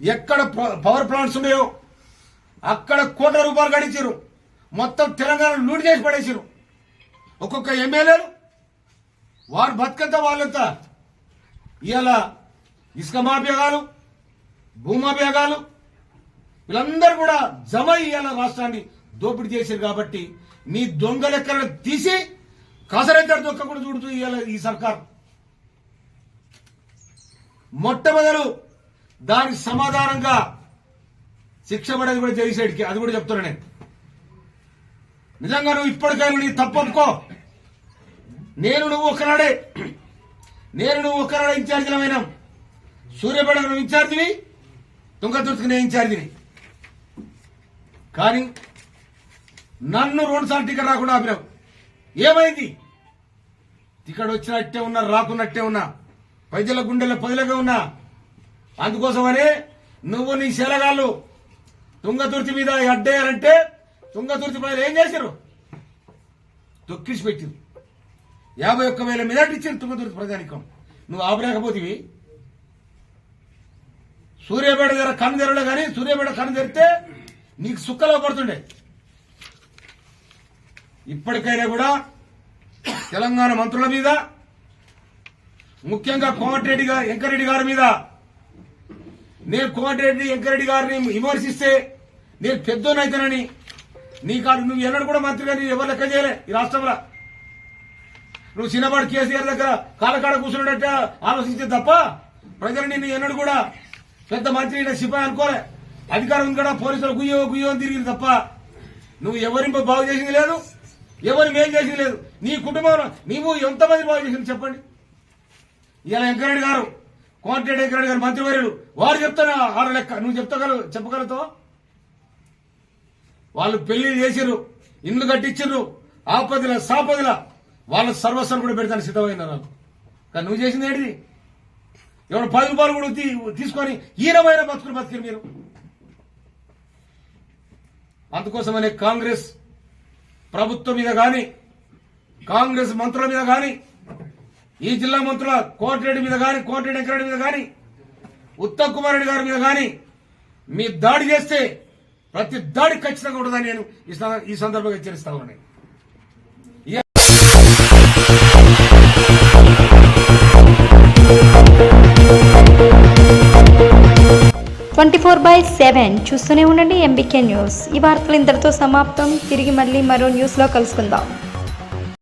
ఎక్కడ ప- power plants ఉన్నాయో అక్కడ కోట్ల రూపాయలు గడించారు మొత్తం తెలంగాణ లూటి చేసి పడేసారు ఒక్కొక్క ఎమ్మెల్యేలు వారు బతుకంత వాళ్ళంతా? ఇవాళ ఇసుక మాఫియాగాలు భూమాఫియాగాలు వీళ్ళందరూ కూడా జమ ఇవాళ రాష్ట్రాన్ని దోపిడీ చేశారు కాబట్టి నీ దొంగ లెక్కలను తీసి కాసరైద్దరు దొక్క కూడా చూడుతూ ఇవాళ ఈ సర్కార్. మొట్టమొదలు దానికి సమాధానంగా శిక్ష పడేది కూడా జైసైడ్కి అది కూడా చెప్తున్నా నేను. నిజంగా నువ్వు ఇప్పటికైనా నీ తప్పనుకో నేను నువ్వు ఒకనాడే నేను నువ్వు ఒకనాడే ఇన్ఛార్జీలమైనాం. సూర్యపేట నువ్వు ఇన్ఛార్జివి తుంగతుర్తికి నేను ఇన్ఛార్జిని. కానీ నన్ను రెండుసార్లు టికెట్ రాకుండా ఆపినావు. ఏమైంది? టికెట్ వచ్చినట్టే ఉన్నా రాకున్నట్టే ఉన్నా ప్రజల గుండెల పదిలగా ఉన్నా అందుకోసమనే నువ్వు నీ శీలగాళ్ళు తుంగతుర్తి మీద అడ్డేయాలంటే తుంగతుర్తి ప్రజలు ఏం చేశారు? తొక్కిసి పెట్టిరు. యాభై ఒక్క వేల మెజార్టీ ఇచ్చింది తుంగతుర్తి ప్రజానికం. నువ్వు ఆపలేకపోతివి. సూర్యాపేట దగ్గర కన్ను తెరలే కానీ సూర్యాపేట కన్ను తెరితే నీకు సుక్కలో పడుతుండే. ఇప్పటికైనా కూడా తెలంగాణ మంత్రుల మీద ముఖ్యంగా కోమటిరెడ్డి గారు వెంకరెడ్డి గారి మీద నేను కోమటిరెడ్డి వెంకరెడ్డి గారిని విమర్శిస్తే నేను పెద్దోనైతానని నీ కాదు నువ్వు ఎన్నడూ కూడా మంత్రి గారిని ఎవరు లెక్క చేయలే ఈ రాష్ట్రంలో. నువ్వు చిన్నపాటి కేసీఆర్ దగ్గర కాలకాడ కూర్చున్నట్ట ఆలోచిస్తే తప్ప ప్రజలు నిన్ను ఎన్నడూ కూడా పెద్ద మంత్రి సిపాయి అనుకోలే. అధికారం ఉంది కూడా పోలీసులు గుయ్యో గుయ్యో అని తిరిగింది తప్ప. నువ్వు ఎవరిని బాగు చేసింది లేదు ఎవరిని మేలు చేసింది లేదు. నీ కుటుంబంలో నీవు ఎంతమంది బాగు చేసింది చెప్పండి. ఇలా వెంకరెడ్డి గారు కోమటిరెడ్డి వెంకరెడ్డి గారు మంత్రివర్యులు. వారు చెప్తాను? ఆడ లెక్క. నువ్వు చెప్తాగలవు చెప్పగలతో వాళ్ళు పెళ్ళి చేసిర్రు. ఇల్లు కట్టించిర్రు. ఆపదిల సాపదిల వాళ్ళ సర్వస్వం కూడా పెడతాను సిద్ధమైన నాకు. కానీ నువ్వు చేసింది ఏంటిది? ఎవడు పది రూపాయలు కూడా తీసుకొని ఈనమైన బతుకులు బతికిరు మీరు. అందుకోసమనే కాంగ్రెస్ ప్రభుత్వం మీద కానీ కాంగ్రెస్ మంత్రుల మీద కానీ ఈ జిల్లా మంత్రుల కోటిరెడ్డి మీద కానీ కోటిరెడ్డి వెంకరెడ్డి మీద కానీ ఉత్తమ్ కుమార్ రెడ్డి గారి మీద కానీ మీ దాడి చేస్తే ప్రతి దాడి ఖచ్చితంగా ఉంటుందని నేను ఈ ఈ సందర్భంగా హెచ్చరిస్తా ఉన్నాను. ట్వంటీ ఫోర్ బై సెవెన్ చూస్తూనే ఉండండి ఎంబీకే న్యూస్. ఈ వార్తలు ఇంతటితో సమాప్తం. తిరిగి మళ్ళీ మరో న్యూస్లో కలుసుకుందాం.